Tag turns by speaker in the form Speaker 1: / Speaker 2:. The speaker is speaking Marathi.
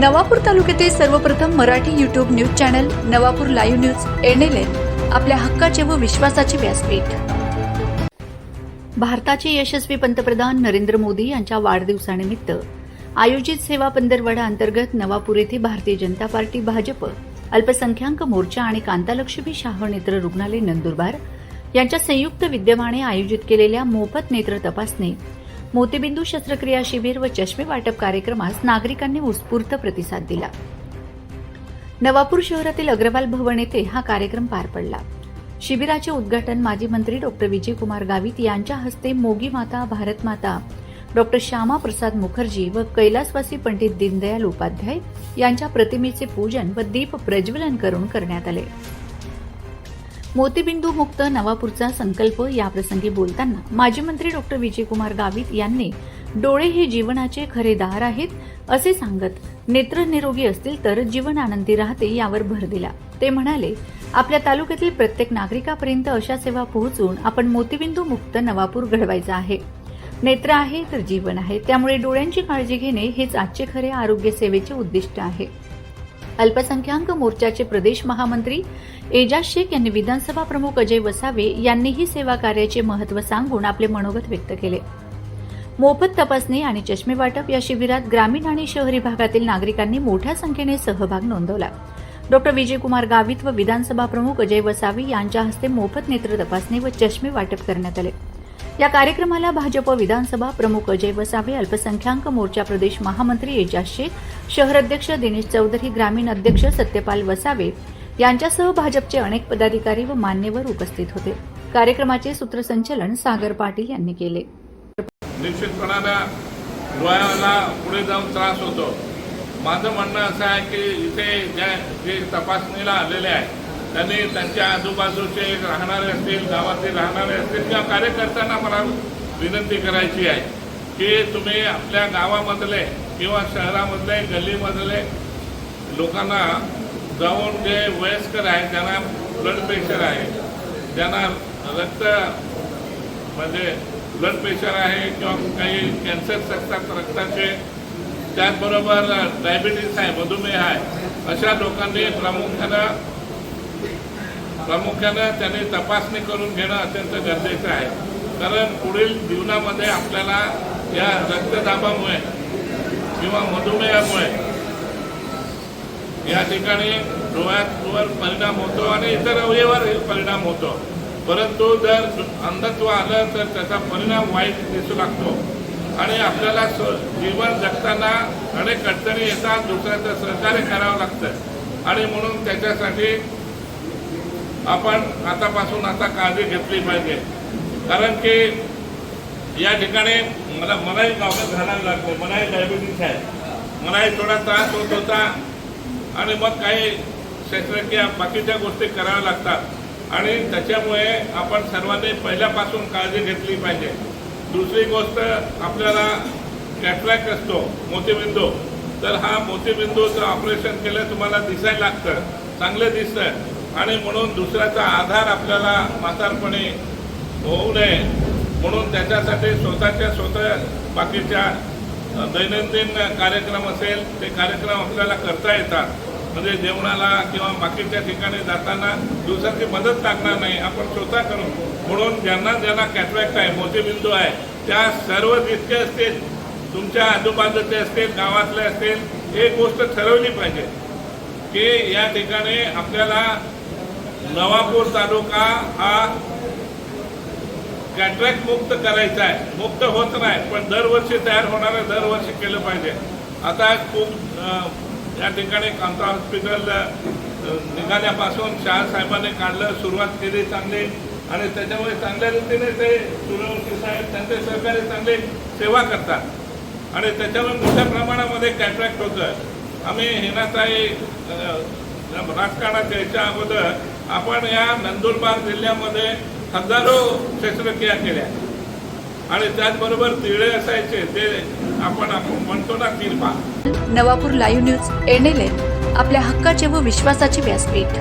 Speaker 1: नवापूर तालुक्यातील सर्वप्रथम Marathi YouTube news channel Navapur live news NLN आपल्या हक्काचे व विश्वासाचे व्यासपीठ. भारताचे यशस्वी पंतप्रधान नरेंद्र मोदी यांच्या वाढदिवसानिमित्त आयोजित सेवा पंधरवडा अंतर्गत नवापूर येथे भारतीय जनता पार्टी भाजप अल्पसंख्याक मोर्चा आणि कांतालक्ष्मी शाह नेत्र रुग्णालय नंदुरबार यांच्या संयुक्त विद्यमाने आयोजित केलेल्या मोफत नेत्र तपासणी मोतीबिंदू शस्त्रक्रिया शिबिर व चष्मे वाटप कार्यक्रमास नागरिकांनी उत्स्फूर्त प्रतिसाद दिला. नवापूर शहरातील अग्रवाल भवन येथे हा कार्यक्रम पार पडला. शिबिराचे उद्घाटन माजी मंत्री डॉक्टर विजयकुमार गावित यांच्या हस्ते मोगी माता भारत माता डॉक्टर श्यामा प्रसाद मुखर्जी व कैलासवासी पंडित दीनदयाल उपाध्याय यांच्या प्रतिमेचे पूजन व दीप प्रज्वलन करून करण्यात आले. मोतीबिंदू मुक्त नवापूरचा संकल्प याप्रसंगी बोलताना माजी मंत्री डॉक्टर विजयकुमार गावित यांनी डोळे हे जीवनाचे खरे दार आहेत असे सांगत नेत्र निरोगी असतील तर जीवन आनंदी राहते यावर भर दिला. ते म्हणाले आपल्या तालुक्यातील प्रत्येक नागरिकापर्यंत अशा सेवा पोहोचून आपण मोतीबिंदू मुक्त नवापूर घडवायचा आहे. नेत्र आहे तर जीवन आहे त्यामुळे डोळ्यांची काळजी घेणे हेच आजचे खरे आरोग्य सेवेचे उद्दिष्ट आहे. अल्पसंख्याक मोर्चाचे प्रदेश महामंत्री एजाज शेख यांनी विधानसभा प्रमुख अजय वसावे यांनीही सेवा कार्याचे महत्त्व सांगून आपले मनोगत व्यक्त केले. मोफत तपासणी आणि चष्मे वाटप या शिबिरात ग्रामीण आणि शहरी भागातील नागरिकांनी मोठ्या संख्येने सहभाग नोंदवला. डॉक्टर विजयकुमार गावित व विधानसभा प्रमुख अजय वसावी यांच्या हस्ते मोफत नेत्र तपासणी व चष्मे वाटप करण्यात आले. या कार्यक्रमाला भाजप विधानसभा प्रमुख अजय वसावे अल्पसंख्याक मोर्चा प्रदेश महामंत्री एजाज शेख शहराध्यक्ष दिनेश चौधरी ग्रामीण अध्यक्ष सत्यपाल वसावे यांच्यासह भाजपचे अनेक पदाधिकारी व मान्यवर उपस्थित होते. कार्यक्रमाचे सूत्रसंचलन सागर पाटील यांनी केले.
Speaker 2: डोळ्याला पुढे जाऊन त्रास होतो. माझं म्हणणं असं आहे की इथे ज्या जे तपासणीला आलेले आहे त्यांनी त्यांच्या आजूबाजूचे राहणारे असतील गावातील राहणारे असतील किंवा कार्यकर्त्यांना मला विनंती करायची आहे की तुम्ही आपल्या गावामधले किंवा शहरामधले गल्लीमधले लोकांना जाऊन जे वयस्कर आहेत ज्यांना ब्लड प्रेशर आहे ज्यांना रक्त म्हणजे ब्लड प्रेशर आहे किंवा काही कॅन्सर्स असतात रक्ताचे त्याचबरोबर डायबिटीस आहे मधुमेह आहे अशा लोकांनी प्रामुख्यानं प्रामुख्यानं त्यांनी तपासणी करून घेणं अत्यंत गरजेचं आहे. कारण पुढील जीवनामध्ये आपल्याला या रक्तदाबामुळे किंवा मधुमेहामुळे या ठिकाणी डोळ्यावर परिणाम होतो आणि इतर अवयवावरही परिणाम होतो. परंतु जर अंधत्व आलं तर त्याचा परिणाम वाईट दिसू लागतो. आणि आपल्याला जीवन जगताना अनेक अडचणी येतात दुसऱ्याचं सहकार्य करावं लागतं. आणि म्हणून त्याच्यासाठी आपण आतापासून आता काळजी घेतली पाहिजे. कारण की या ठिकाणी मला मलाही गावात घालायला लागतं मलाही डायबिटीस आहे. मलाही थोडा त्रास होत होता. आणि मग काही शस्त्रक्रिया बाकीच्या गोष्टी कराव्या लागतात. आणि त्याच्यामुळे आपण सर्वांनी पहिल्यापासून काळजी घेतली पाहिजे. दुसरी गोष्ट आपल्याला कॅटरॅक्ट असतो मोतीबिंदू. तर हा मोतीबिंदूचं ऑपरेशन केलं तुम्हाला दिसायला लागतं चांगलं दिसतं. आणि म्हणून दुसऱ्याचा आधार आपल्याला म्हातारपणे होऊ नये. म्हणून त्याच्यासाठी स्वतःच्या स्वतः बाकीच्या दैनंदिन कार्यक्रम असेल ते कार्यक्रम आपल्याला करता येतात. म्हणजे जेवणाला किंवा बाकीच्या ठिकाणी जाताना दुसऱ्याची मदत लागणार नाही आपण स्वतः करू. म्हणून ज्यांना ज्यांना कॅटरॅक्ट आहे मोतीबिंदू आहे त्या सर्व जितके असतील तुमच्या आजूबाजूचे असतील गावातले असतील एक गोष्ट ठरवली पाहिजे की या ठिकाणी आपल्याला नवापूर तालुका हा कॅट्रॅक्ट मुक्त करायचा आहे. मुक्त होत नाही पण दरवर्षी तयार होणारं दरवर्षी केलं पाहिजे. आता खूप या ठिकाणी कांता हॉस्पिटल निघाल्यापासून शाह साहेबांनी काढलं सुरुवात केली चांगली आणि त्याच्यामुळे चांगल्या रीतीने ते सूर्यवंशी साहेब त्यांचे सहकारी चांगले सेवा करतात. आणि त्याच्यामुळे मोठ्या प्रमाणामध्ये कॅट्रॅक्ट होतं. आम्ही हिनाताई राजकारणात यायच्या याच्या अगोदर आपण या नंदुरबार जिल्ह्यामध्ये हजारो शस्त्रक्रिया केल्या. आणि त्याचबरोबर तिळे असायचे ते आपण आपण म्हणतो ना तिरपा
Speaker 1: नवापूर लाईव्ह न्यूज एनएलएन आपल्या हक्काचे व विश्वासाचे व्यासपीठ.